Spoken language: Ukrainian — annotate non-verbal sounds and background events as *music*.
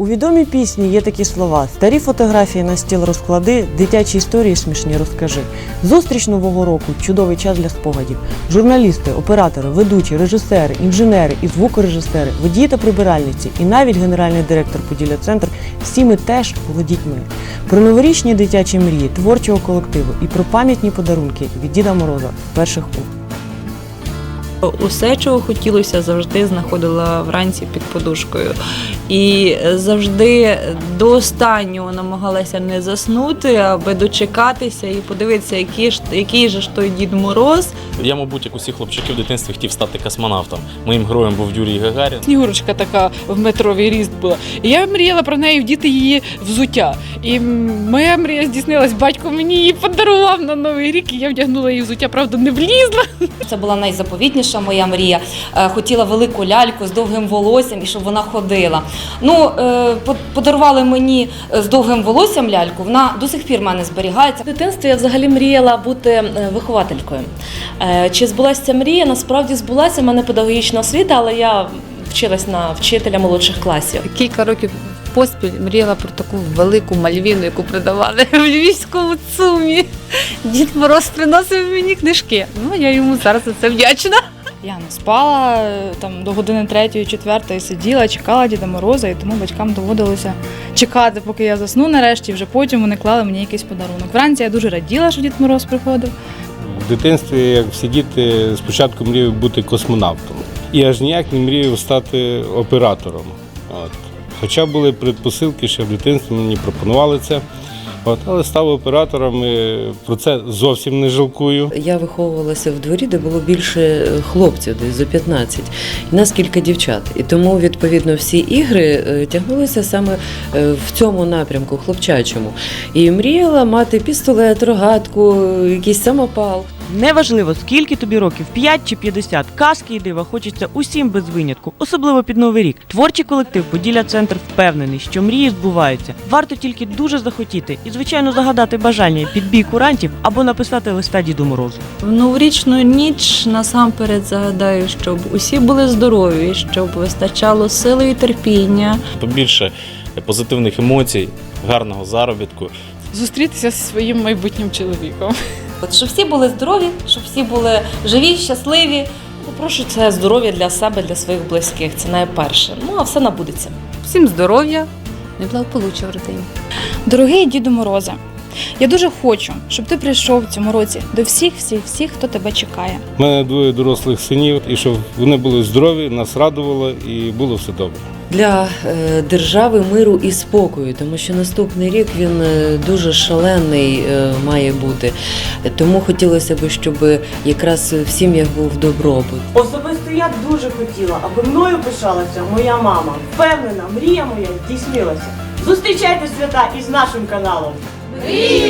У відомій пісні є такі слова: старі фотографії на стіл розклади, дитячі історії смішні розкажи. Зустріч нового року чудовий час для спогадів. Журналісти, оператори, ведучі, режисери, інженери і звукорежисери, водії та прибиральниці, і навіть генеральний директор Поділля Центр всі ми теж були. Про новорічні дитячі мрії, творчого колективу і про пам'ятні подарунки від Діда Мороза з перших уст. Усе, чого хотілося, завжди знаходила вранці під подушкою. І завжди до останнього намагалася не заснути, аби дочекатися і подивитися, який, ж, який же ж той Дід Мороз. Я, мабуть, як усі хлопчики в дитинстві хотів стати космонавтом. Моїм героєм був Юрій Гагарін. Снігурочка така в метровий ріст була. І я мріяла про неї вдіти її взуття. І моя мрія здійснилась. Батько мені її подарував на новий рік, і я вдягнула її взуття, правда, не влізла. Це була найзаповітніша моя мрія. Е, Хотіла велику ляльку з довгим волоссям і щоб вона ходила. Ну, е, по- подарували мені е, з довгим волоссям ляльку. Вона до сих пір в мене зберігається. В дитинстві я взагалі мріяла бути вихователькою. Чи збулася ця мрія? Насправді збулася. У мене педагогічна освіта, але я вчилась на вчителя молодших класів. Кілька років поспіль мріяла про таку велику мальвіну, яку продавали *laughs* в львівському цумі. Дід Мороз приносив мені книжки. Ну я йому зараз за це вдячна. Я не спала там до години третьої, четвертої сиділа, чекала Діда Мороза, і тому батькам доводилося чекати, поки я засну нарешті. Вже потім вони клали мені якийсь подарунок. Вранці я дуже раділа, що Дід Мороз приходив. В дитинстві, як всі діти, спочатку мріяв бути космонавтом. І аж ніяк не мріяв стати оператором. От. Хоча були предпосилки, ще в дитинстві мені пропонували це. От, але став оператором, і про це зовсім не жалкую. Я виховувалася в дворі, де було більше е, хлопців, десь за 15, і нас кілька дівчат. І тому, відповідно, всі ігри е, тягнулися саме е, в цьому напрямку, хлопчачому. І мріяла мати пістолет, рогатку, якийсь самопал. Неважливо, скільки тобі років, 5 чи 50, казки і дива хочеться усім без винятку, особливо під новий рік. Творчий колектив Поділля Центр впевнений, що мрії збуваються. Варто тільки дуже захотіти і, звичайно, загадати бажання під бій курантів або написати листа Діду Морозу. В новорічну ніч насамперед загадаю, щоб усі були здорові, щоб вистачало сили і терпіння. Побільше позитивних емоцій, гарного заробітку. Зустрітися зі своїм майбутнім чоловіком. От, щоб всі були здорові, щоб всі були живі, щасливі. Прошу це здоров'я для себе, для своїх близьких. Це найперше. Ну а все набудеться. Всім здоров'я і благополуччя в родині. Дорогий Діду Морозе, я дуже хочу, щоб ти прийшов в цьому році до всіх, всіх, всіх, хто тебе чекає. У мене двоє дорослих синів, і щоб вони були здорові, нас радувало і було все добре. Для е, держави миру і спокою, тому що наступний рік він е, дуже шалений е, має бути. Тому хотілося б, щоб якраз в сім'ях був добробут. Особисто я дуже хотіла, аби мною пишалася моя мама. Впевнена, мрія моя здійснилася. Зустрічайте свята із нашим каналом. Мрії